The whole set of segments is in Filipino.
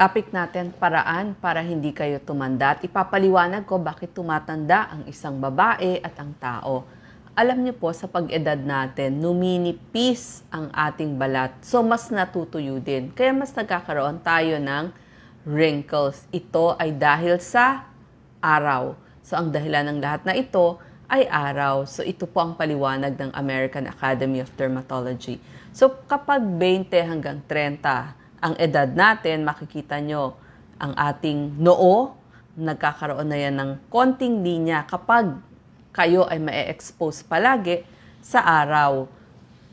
Topic natin, paraan para hindi kayo tumanda. At ipapaliwanag ko bakit tumatanda ang isang babae at ang tao. Alam niyo po, sa pag-edad natin, numinipis ang ating balat. So, mas natutuyo din. Kaya mas nagkakaroon tayo ng wrinkles. Ito ay dahil sa araw. So, ang dahilan ng lahat na ito ay araw. So, ito po ang paliwanag ng American Academy of Dermatology. So, kapag 20 hanggang 30 ang edad natin, makikita nyo ang ating noo, nagkakaroon na yan ng konting linya kapag kayo ay ma-expose palagi sa araw.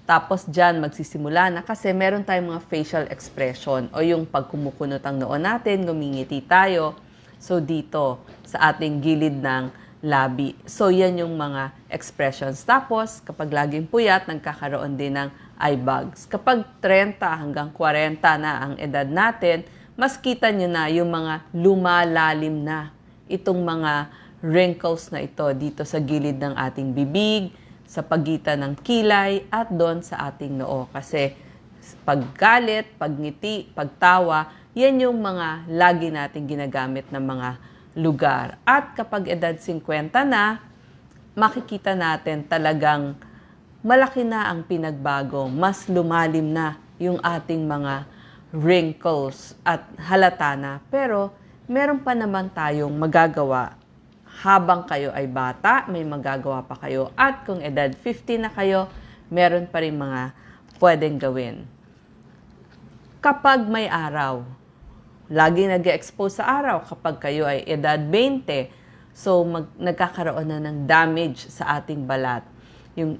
Tapos dyan magsisimula na kasi meron tayong mga facial expression o yung pag kumukunot ang noo natin, gumingiti tayo. So dito sa ating gilid ng labi. So yan yung mga expressions. Tapos kapag laging puyat, nagkakaroon din ng eye bags. Kapag 30 hanggang 40 na ang edad natin, mas kita nyo na yung mga lumalalim na itong mga wrinkles na ito dito sa gilid ng ating bibig, sa pagitan ng kilay at doon sa ating noo. Kasi paggalit, pagngiti, pagtawa, yan yung mga lagi nating ginagamit ng mga lugar. At kapag edad 50 na, makikita natin talagang malaki na ang pinagbago, mas lumalim na yung ating mga wrinkles at halata na. Pero meron pa naman tayong magagawa habang kayo ay bata, may magagawa pa kayo. At kung edad 50 na kayo, meron pa rin mga pwedeng gawin. Kapag may araw, lagi nag expose sa araw kapag kayo ay edad 20, so mag, nagkakaroon na ng damage sa ating balat. Yung,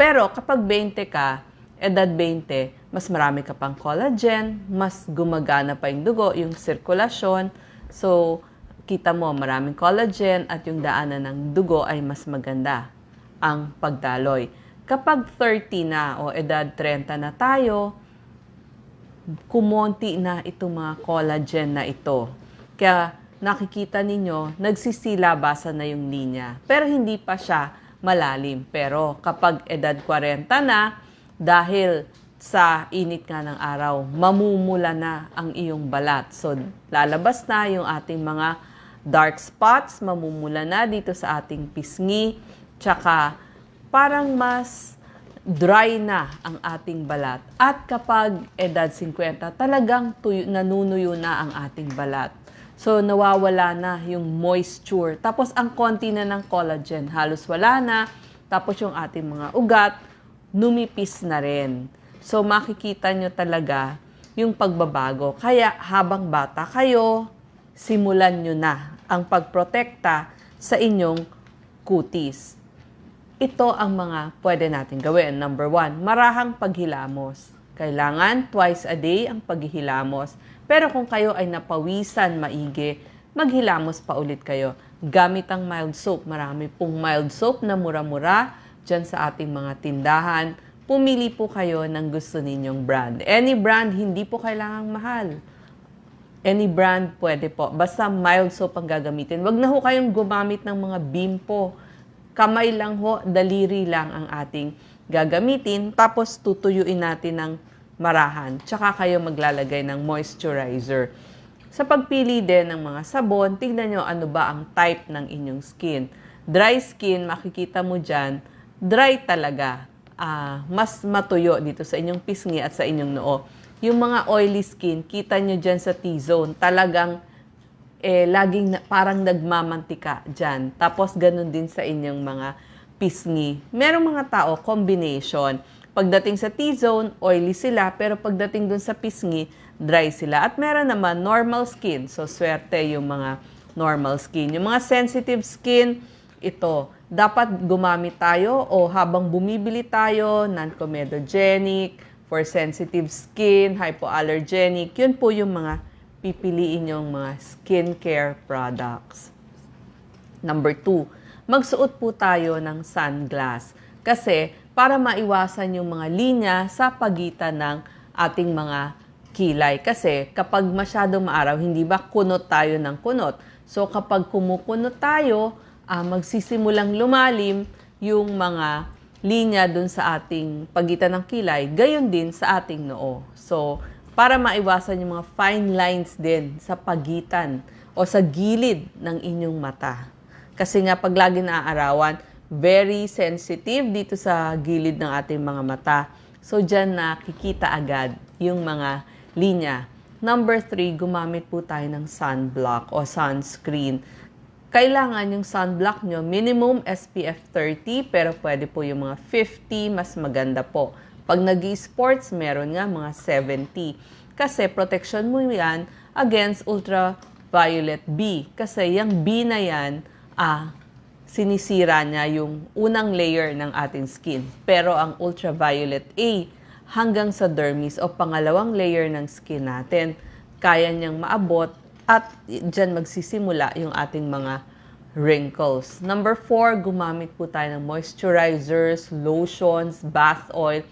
pero kapag 20 ka, edad 20, mas marami ka pang collagen, mas gumagana pa yung dugo, yung sirkulasyon. So, kita mo maraming collagen at yung daanan ng dugo ay mas maganda ang pagdaloy. Kapag 30 na o edad 30 na tayo, kumonti na itong mga collagen na ito. Kaya nakikita ninyo, nagsisilabasan na yung linya. Pero hindi pa siya malalim. Pero kapag edad 40 na, dahil sa init nga ng araw, mamumula na ang iyong balat. So, lalabas na yung ating mga dark spots, mamumula na dito sa ating pisngi, tsaka parang mas dry na ang ating balat. At kapag edad 50, talagang tuyo, nanunuyo na ang ating balat. So, nawawala na yung moisture. Tapos, ang konti na ng collagen, halos wala na. Tapos, yung ating mga ugat, numipis na rin. So, makikita nyo talaga yung pagbabago. Kaya, habang bata kayo, simulan nyo na ang pagprotekta sa inyong kutis. Ito ang mga pwede natin gawin. Number one, marahang paghilamos. Kailangan twice a day ang paghihilamos. Pero kung kayo ay napawisan maigi, maghilamos pa ulit kayo. Gamit ang mild soap. Marami pong mild soap na mura-mura dyan sa ating mga tindahan. Pumili po kayo ng gusto ninyong brand. Any brand, hindi po kailangang mahal. Any brand pwede po. Basta mild soap ang gagamitin. Wag na ho kayong gumamit ng mga bimpo. Kamay lang ho, daliri lang ang ating gagamitin. Tapos tutuyuin natin ng marahan. Tsaka kayo maglalagay ng moisturizer. Sa pagpili din ng mga sabon, tignan nyo ano ba ang type ng inyong skin. Dry skin, makikita mo dyan, dry talaga. Uh, mas matuyo dito sa inyong pisngi at sa inyong noo. Yung mga oily skin, kita nyo dyan sa T-zone, talagang eh, laging na, parang nagmamantika dyan. Tapos ganun din sa inyong mga pisngi. Merong mga tao, combination. Pagdating sa T-zone, oily sila, pero pagdating dun sa pisngi, dry sila. At meron naman normal skin. So, swerte yung mga normal skin. Yung mga sensitive skin, ito, dapat gumamit tayo o habang bumibili tayo, non-comedogenic, for sensitive skin, hypoallergenic, yun po yung mga pipiliin yung mga skincare products. Number two, magsuot po tayo ng sunglass. Kasi para maiwasan yung mga linya sa pagitan ng ating mga kilay. Kasi kapag masyado maaraw, hindi ba kunot tayo ng kunot? So kapag kumukunot tayo, uh, magsisimulang lumalim yung mga linya dun sa ating pagitan ng kilay, gayon din sa ating noo. So, para maiwasan yung mga fine lines din sa pagitan o sa gilid ng inyong mata. Kasi nga pag lagi naaarawan, very sensitive dito sa gilid ng ating mga mata. So dyan nakikita agad yung mga linya. Number three, gumamit po tayo ng sunblock o sunscreen. Kailangan yung sunblock nyo, minimum SPF 30, pero pwede po yung mga 50, mas maganda po. Pag nag sports meron nga mga 70. Kasi protection mo yan against ultraviolet B. Kasi yung B na yan, ah, sinisira niya yung unang layer ng ating skin. Pero ang ultraviolet A, hanggang sa dermis o pangalawang layer ng skin natin, kaya niyang maabot at dyan magsisimula yung ating mga wrinkles. Number four, gumamit po tayo ng moisturizers, lotions, bath oil,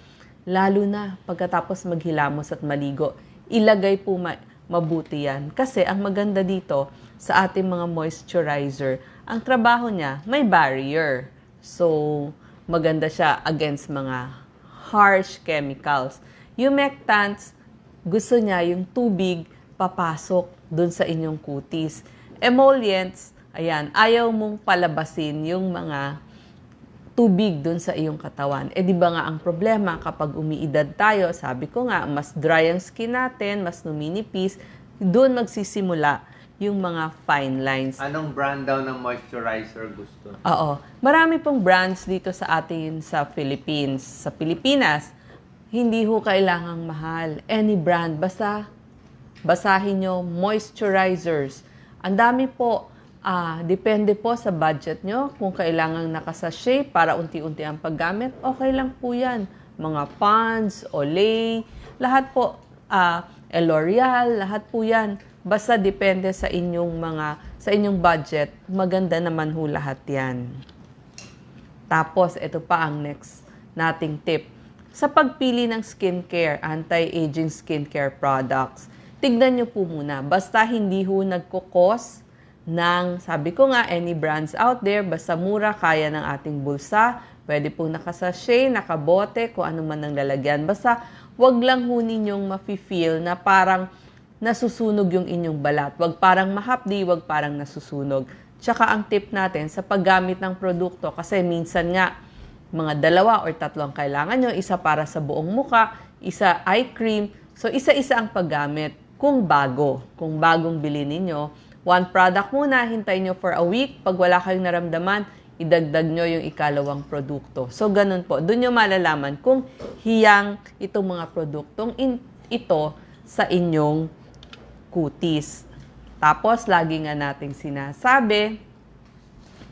lalo na pagkatapos maghilamos at maligo. Ilagay po ma- mabuti yan. Kasi ang maganda dito sa ating mga moisturizer, ang trabaho niya may barrier. So, maganda siya against mga harsh chemicals. Humectants, gusto niya yung tubig papasok dun sa inyong kutis. Emollients, ayan, ayaw mong palabasin yung mga tubig dun sa iyong katawan. Eh di ba nga ang problema kapag umiidad tayo, sabi ko nga, mas dry ang skin natin, mas numinipis, doon magsisimula yung mga fine lines. Anong brand daw ng moisturizer gusto? Oo. Marami pong brands dito sa atin sa Philippines. Sa Pilipinas, hindi ho kailangang mahal. Any brand. Basta basahin nyo, moisturizers. Ang dami po. Ah, depende po sa budget nyo. Kung kailangang nakasachet para unti-unti ang paggamit, okay lang po yan. Mga Pond's, Olay, lahat po. Ah, L'Oreal, lahat po yan. Basta depende sa inyong mga, sa inyong budget. Maganda naman ho lahat yan. Tapos, ito pa ang next nating tip. Sa pagpili ng skincare, anti-aging skincare products, tignan nyo po muna. Basta hindi ho nagkukos ng, sabi ko nga, any brands out there, basta mura, kaya ng ating bulsa, pwede po nakasashay, nakabote, kung ano man ang lalagyan. Basta, wag lang ho ninyong mafe-feel na parang nasusunog yung inyong balat. Wag parang mahapdi, wag parang nasusunog. Tsaka ang tip natin sa paggamit ng produkto, kasi minsan nga, mga dalawa or tatlo ang kailangan nyo, isa para sa buong muka, isa eye cream. So, isa-isa ang paggamit kung bago, kung bagong bili ninyo. One product muna, hintayin nyo for a week. Pag wala kayong naramdaman, idagdag nyo yung ikalawang produkto. So, ganun po. Doon nyo malalaman kung hiyang itong mga produktong in, ito sa inyong kutis. Tapos, lagi nga nating sinasabi,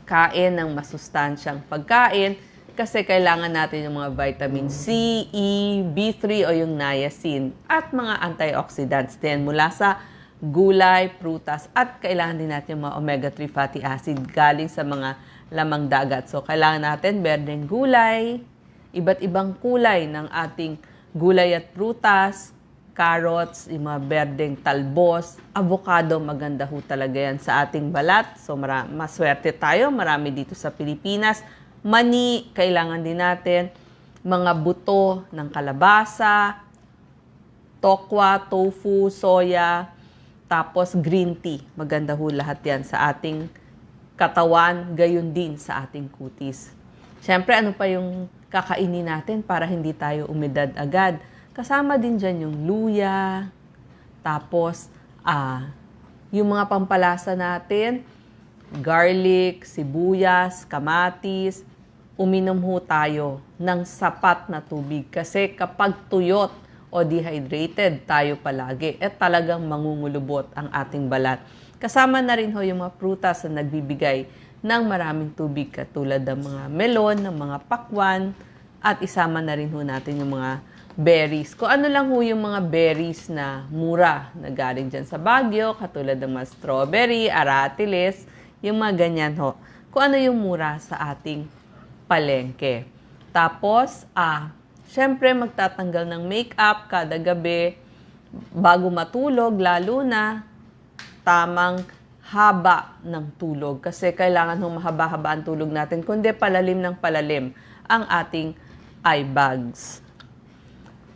kain ng masustansyang pagkain kasi kailangan natin yung mga vitamin C, E, B3 o yung niacin at mga antioxidants din mula sa gulay, prutas at kailangan din natin yung mga omega-3 fatty acid galing sa mga lamang dagat. So kailangan natin berdeng gulay, iba't ibang kulay ng ating gulay at prutas, carrots, yung mga berdeng talbos, avocado, maganda ho talaga yan sa ating balat. So mara- maswerte tayo, marami dito sa Pilipinas. Mani, kailangan din natin. Mga buto ng kalabasa, tokwa, tofu, soya, tapos green tea. Maganda ho lahat yan sa ating katawan, gayon din sa ating kutis. Siyempre, ano pa yung kakainin natin para hindi tayo umidad agad? Kasama din dyan yung luya, tapos ah, yung mga pampalasa natin, garlic, sibuyas, kamatis, uminom ho tayo ng sapat na tubig. Kasi kapag tuyot o dehydrated tayo palagi, eh talagang mangungulubot ang ating balat. Kasama na rin ho yung mga prutas na nagbibigay ng maraming tubig katulad ng mga melon, ng mga pakwan, at isama na rin ho natin yung mga berries. Kung ano lang ho yung mga berries na mura na galing dyan sa Baguio, katulad ng mga strawberry, aratiles, yung mga ganyan ho. Kung ano yung mura sa ating palengke. Tapos, ah, syempre magtatanggal ng makeup kada gabi bago matulog, lalo na tamang haba ng tulog. Kasi kailangan hong mahaba-haba ang tulog natin, kundi palalim ng palalim ang ating eye bags.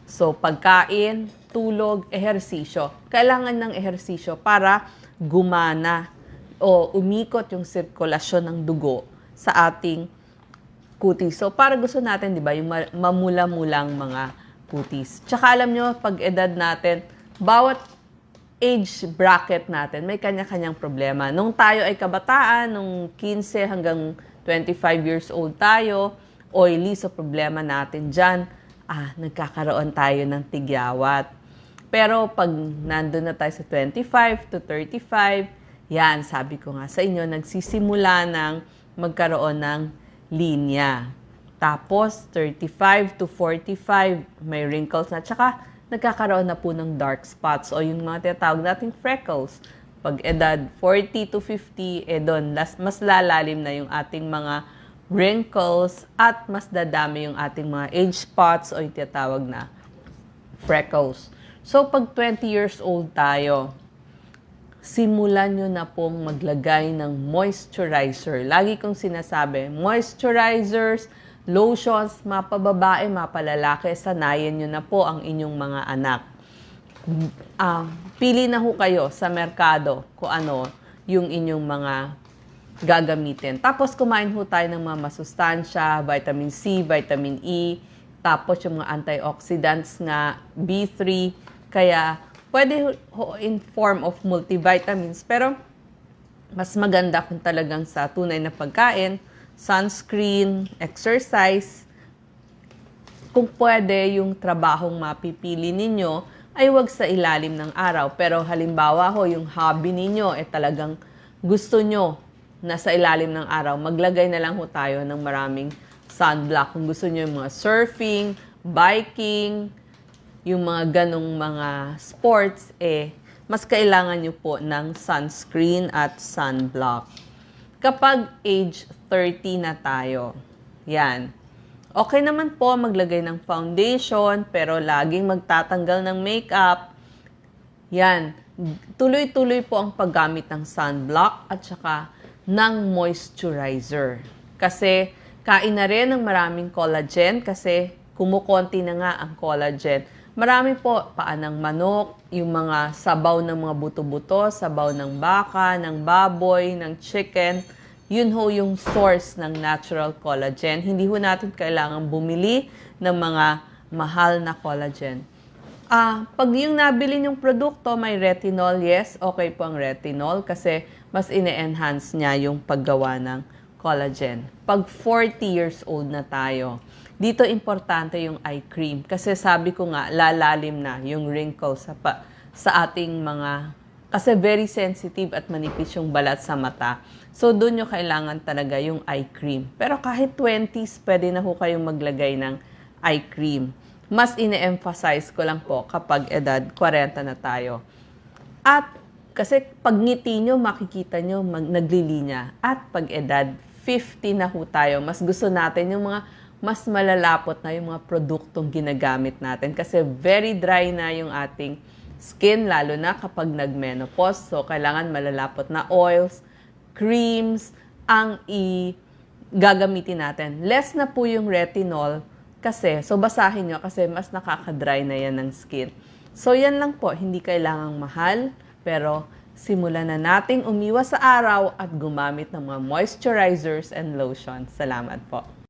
So, pagkain, tulog, ehersisyo. Kailangan ng ehersisyo para gumana o umikot yung sirkulasyon ng dugo sa ating kutis. So, para gusto natin, di ba, yung ma- mamula-mulang mga kutis. Tsaka alam nyo, pag edad natin, bawat age bracket natin, may kanya-kanyang problema. Nung tayo ay kabataan, nung 15 hanggang 25 years old tayo, oily, so problema natin dyan, ah, nagkakaroon tayo ng tigyawat. Pero pag nandun na tayo sa 25 to 35, yan, sabi ko nga sa inyo, nagsisimula ng magkaroon ng linya. Tapos, 35 to 45, may wrinkles na. Tsaka, nagkakaroon na po ng dark spots o yung mga tinatawag nating freckles. Pag edad 40 to 50, eh doon, mas lalalim na yung ating mga wrinkles at mas dadami yung ating mga age spots o yung tinatawag na freckles. So, pag 20 years old tayo, simulan nyo na pong maglagay ng moisturizer. Lagi kong sinasabi, moisturizers, lotions, mapababae, mapalalaki, sanayin nyo na po ang inyong mga anak. Ah, pili na ho kayo sa merkado kung ano yung inyong mga gagamitin. Tapos kumain ho tayo ng mga masustansya, vitamin C, vitamin E, tapos yung mga antioxidants nga, B3, kaya pwede in form of multivitamins, pero mas maganda kung talagang sa tunay na pagkain, sunscreen, exercise, kung pwede yung trabahong mapipili ninyo ay wag sa ilalim ng araw. Pero halimbawa ho, yung hobby ninyo ay talagang gusto nyo na sa ilalim ng araw, maglagay na lang ho tayo ng maraming sunblock. Kung gusto nyo yung mga surfing, biking, yung mga ganong mga sports, eh, mas kailangan nyo po ng sunscreen at sunblock. Kapag age 30 na tayo, yan, Okay naman po maglagay ng foundation, pero laging magtatanggal ng makeup. Yan. Tuloy-tuloy po ang paggamit ng sunblock at saka ng moisturizer. Kasi kain na rin ng maraming collagen kasi kumukonti na nga ang collagen. Marami po, paan ng manok, yung mga sabaw ng mga buto-buto, sabaw ng baka, ng baboy, ng chicken, yun ho yung source ng natural collagen. Hindi ho natin kailangan bumili ng mga mahal na collagen. Ah, pag yung nabili yung produkto may retinol, yes, okay po ang retinol kasi mas ine-enhance niya yung paggawa ng collagen. Pag 40 years old na tayo, dito importante yung eye cream kasi sabi ko nga lalalim na yung wrinkles sa pa, sa ating mga kasi very sensitive at manipis yung balat sa mata. So, doon nyo kailangan talaga yung eye cream. Pero kahit 20s, pwede na ho kayong maglagay ng eye cream. Mas ine-emphasize ko lang po kapag edad 40 na tayo. At kasi pag ngiti nyo, makikita nyo mag, naglilinya. At pag edad 50 na ho tayo, mas gusto natin yung mga mas malalapot na yung mga produktong ginagamit natin. Kasi very dry na yung ating skin, lalo na kapag nag-menopause. So, kailangan malalapot na oils, creams, ang i gagamitin natin. Less na po yung retinol kasi, so basahin nyo kasi mas nakaka-dry na yan ng skin. So, yan lang po. Hindi kailangang mahal, pero simulan na nating umiwas sa araw at gumamit ng mga moisturizers and lotions. Salamat po.